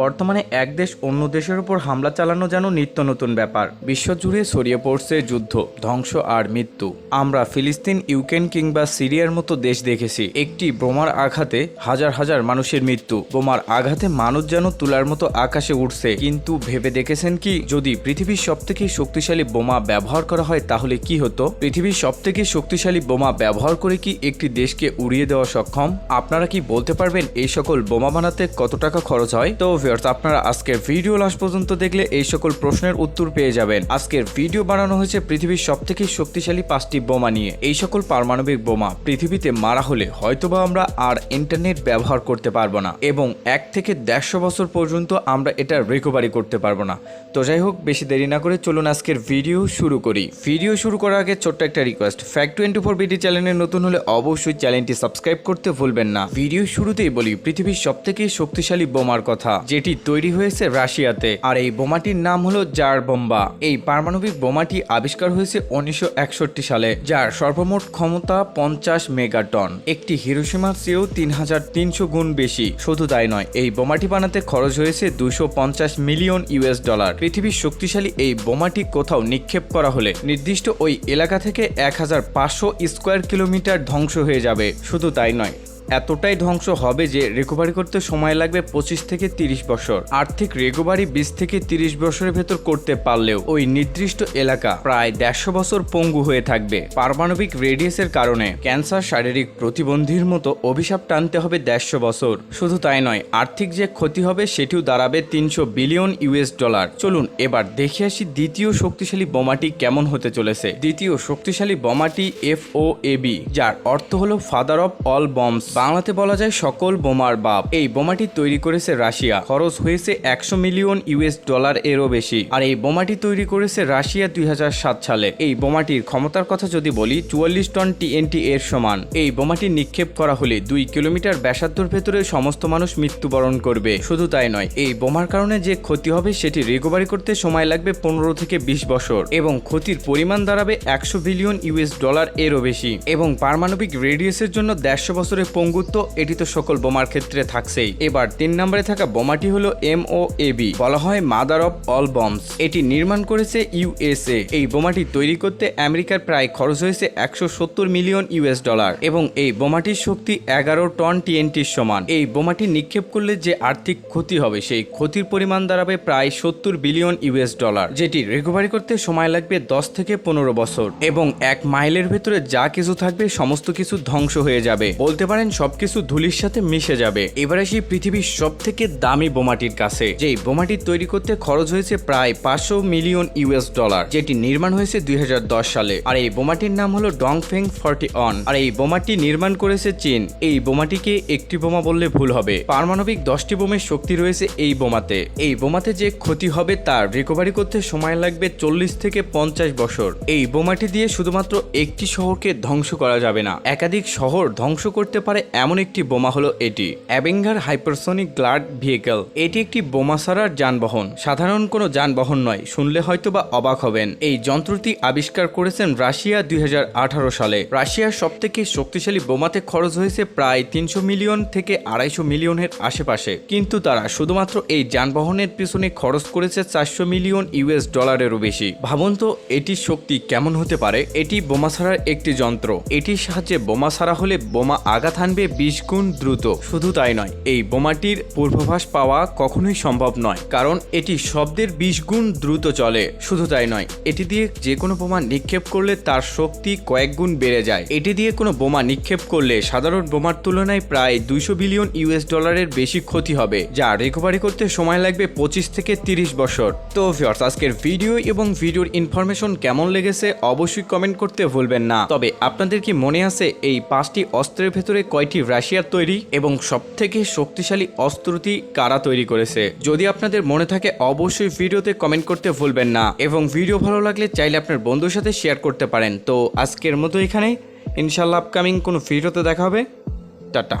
বর্তমানে এক দেশ অন্য দেশের উপর হামলা চালানো যেন নিত্য নতুন ব্যাপার। বিশ্বজুড়ে ছড়িয়ে পড়ছে যুদ্ধ, ধ্বংস আর মৃত্যু। আমরা ফিলিস্তিন, ইউক্রেন কিংবা সিরিয়ার মতো দেশ দেখেছি। একটি বোমার আঘাতে হাজার হাজার মানুষের মৃত্যু। বোমার আঘাতে মানুষ যেন তুলার মতো আকাশে উঠছে কিন্তু ভেবে দেখেছেন কি, যদি পৃথিবীর সবথেকে শক্তিশালী বোমা ব্যবহার করা হয়, তাহলে কি হতো? পৃথিবীর সবথেকে শক্তিশালী বোমা ব্যবহার করে কি একটি দেশকে উড়িয়ে দেওয়া সক্ষম? আপনারা কি বলতে পারবেন, এই সকল বোমা বানাতে কত টাকা খরচ হয়? তো ভিউয়ার্স আপনারা আজকের ভিডিও লাস্ট পর্যন্ত দেখলে এই সকল প্রশ্নের উত্তর পেয়ে যাবেন। আজকের ভিডিও বানানো হয়েছে পৃথিবীর সবথেকে শক্তিশালী পাঁচটি বোমা নিয়ে। এই সকল পারমাণবিক বোমা পৃথিবীতে মারা হলে হয়তোবা আমরা আর ইন্টারনেট ব্যবহার করতে পারব না এবং এক থেকে দেড়শো বছর পর্যন্ত আমরা এটা রিকভারি করতে পারব না। তো যাই হোক, বেশি দেরি না করে চলুন আজকের ভিডিও শুরু করি। ভিডিও শুরু করার আগে ছোট্ট একটা request fact twenty four BD চ্যানেলে নতুন হলে অবশ্যই চ্যানেলটি সাবস্ক্রাইব করতে ভুলবেন না। ভিডিও শুরুতেই বলি, পৃথিবীর সবথেকে শক্তিশালী বোমার কথা যেটি তৈরি হয়েছে রাশিয়াতে। আর এই বোমাটির নাম হলো জার বোম্বা। এই পারমাণবিক বোমাটি আবিষ্কার হয়েছে উনিশশো একষট্টি সালে, যার সর্বমোট ক্ষমতা পঞ্চাশ মেগাটন। একটি হিরোসীমার চেয়েও তিন হাজার তিনশো গুণ বেশি। শুধু তাই নয়, এই বোমাটি বানাতে খরচ হয়েছে দুশো মিলিয়ন ইউএস ডলার। পৃথিবীর শক্তিশালী এই বোমাটি কোথাও নিক্ষেপ করা হলে নির্দিষ্ট ওই এলাকা থেকে এক হাজার পাঁচশো স্কোয়ার কিলোমিটার ধ্বংস হয়ে যাবে। শুধু তাই নয় এতটাই ধ্বংস হবে যে রিকভারি করতে সময় লাগবে পঁচিশ থেকে তিরিশ বছর। আর্থিক রিকভারি বিশ থেকে তিরিশ বছরের ভেতর করতে পারলেও ওই নির্দিষ্ট এলাকা প্রায় দেড়শো বছর পঙ্গু হয়ে থাকবে। পারমাণবিক রেডিয়াসের কারণে ক্যান্সার শারীরিক প্রতিবন্ধীর মতো অভিশাপ টানতে হবে দেড়শো বছর। শুধু তাই নয়, আর্থিক যে ক্ষতি হবে সেটিও দাঁড়াবে তিনশো বিলিয়ন ইউএস ডলার। চলুন এবার দেখে আসি দ্বিতীয় শক্তিশালী বোমাটি কেমন হতে চলেছে। দ্বিতীয় শক্তিশালী বোমাটি এফ ও এবি যার অর্থ হলো ফাদার অফ অল বম্বস বাংলাতে বলা যায় সকল বোমার বাপ। এই বোমাটি তৈরি করেছে রাশিয়া। খরচ হয়েছে একশো মিলিয়ন ইউএস ডলার এরও বেশি। আর এই বোমাটি তৈরি করেছে রাশিয়া দু হাজার সাত সালে। এই বোমাটির ক্ষমতার কথা যদি বলি, চুয়াল্লিশ টন টিএনটি এর সমান। এই বোমাটি নিক্ষেপ করা হলে দুই কিলোমিটার ব্যাসার্ধর ভেতরে সমস্ত মানুষ মৃত্যুবরণ করবে। শুধু তাই নয়, এই বোমার কারণে যে ক্ষতি হবে সেটি রিকভারি করতে সময় লাগবে পনেরো থেকে বিশ বছর। এবং ক্ষতির পরিমাণ দাঁড়াবে একশো বিলিয়ন ইউএস ডলার এরও বেশি। এবং পারমাণবিক রেডিয়াসের জন্য দেড়শো বছরের পঙ্গুত্ব এটি তো সকল বোমার ক্ষেত্রে থাকছেই। এবার তিন নম্বরে থাকা বোমাটি হলো এম ও এবি বলা হয় মাদার অফ অল বম্বস। এটি নির্মাণ করেছে ইউএসএ এই বোমাটি তৈরি করতে আমেরিকার প্রায় খরচ হয়েছে একশো সত্তর মিলিয়ন ইউএস ডলার। এবং এই বোমাটির শক্তি এগারো টন টিএনটির সমান। এই বোমাটি নিক্ষেপ করলে যে আর্থিক ক্ষতি হবে, সেই ক্ষতির পরিমাণ দাঁড়াবে প্রায় সত্তর বিলিয়ন ইউএস ডলার। যেটি রিকভারি করতে সময় লাগবে দশ থেকে পনেরো বছর। এবং এক মাইলের ভেতরে যা কিছু থাকবে, সমস্ত কিছু ধ্বংস হয়ে যাবে। বলতে পারেন সবকিছু ধুলির সাথে মিশে যাবে। এবার আসি পৃথিবীর সব থেকে দামি বোমাটির কাছে। যেই বোমাটি তৈরি করতে খরচ হয়েছে প্রায় পাঁচশো মিলিয়ন ইউএস ডলার, যেটি নির্মাণ হয়েছে দু হাজার দশ সালে। আর এই বোমাটির নাম হলো ডংফেং ফর্টি অন আর এই বোমাটি নির্মাণ করেছে চীন। এই বোমাটিকে একটি বোমা বললে ভুল হবে। পারমাণবিক দশটি বোমের শক্তি রয়েছে এই বোমাতে। এই বোমাতে যে ক্ষতি হবে তার রিকভারি করতে সময় লাগবে চল্লিশ থেকে পঞ্চাশ বছর। এই বোমাটি দিয়ে শুধুমাত্র একটি শহরকে ধ্বংস করা যাবে না, একাধিক শহর ধ্বংস করতে পারে এমন একটি বোমা হলো এটি। Avangard hypersonic glide vehicle. এটি একটি বোমা সারার যানবাহন। সাধারণ কোনো যানবাহন নয়, শুনলে হয়তো বা অবাক হবেন। এই যন্ত্রটি আবিষ্কার করেছেন রাশিয়া দুই সালে। রাশিয়ার সবথেকে শক্তিশালী বোমাতে খরচ হয়েছে প্রায় তিনশো মিলিয়ন থেকে আড়াইশো মিলিয়নের আশেপাশে। কিন্তু তারা শুধুমাত্র এই যানবাহনের পিছনে খরচ করেছে চারশো মিলিয়ন ইউএস ডলারেরও বেশি। ভাবুন তো, এটির শক্তি কেমন হতে পারে? এটি বোমা ছাড়ার একটি যন্ত্র। এটির সাহায্যে বোমা ছাড়া হলে বোমা আঘাত হানবে বিশ গুণ দ্রুত। শুধু তাই নয়, এই বোমাটির পূর্বাভাস পাওয়া কখনোই সম্ভব নয়, কারণ এটি শব্দের বিশ গুণ দ্রুত চলে। শুধু তাই নয়, এটি দিয়ে যে কোনো বোমা নিক্ষেপ করলে তার শক্তি কয়েক গুণ বেড়ে যায়। এটি দিয়ে কোনো বোমা নিক্ষেপ করলে সাধারণ বোমার তুলনায় প্রায় দুইশো বিলিয়ন ইউএস ডলারের বেশি ক্ষতি হবে, যা রিকভারি করতে সময় লাগবে পঁচিশ থেকে তিরিশ বছর। তো ভিউয়ার্স আজকের ভিডিও এবং ভিডিওর ইনফরমেশন কেমন লেগেছে অবশ্যই কমেন্ট করতে ভুলবেন না। তবে আপনাদের কি মনে আছে এই পাঁচটি অস্ত্রের ভেতরে কয়টি রাশিয়ার তৈরি এবং সবথেকে শক্তিশালী অস্ত্রটি কারা তৈরি করেছে? যদি আপনাদের মনে থাকে, অবশ্যই ভিডিওতে কমেন্ট করতে ভুলবেন না। এবং ভিডিও ভালো লাগলে চাইলে আপনার বন্ধুর সাথে শেয়ার করতে পারেন। তো আজকের মতো এখানে ইনশাল্লাহ আপকামিং কোনো ভিডিওতে দেখা হবে। টাটা।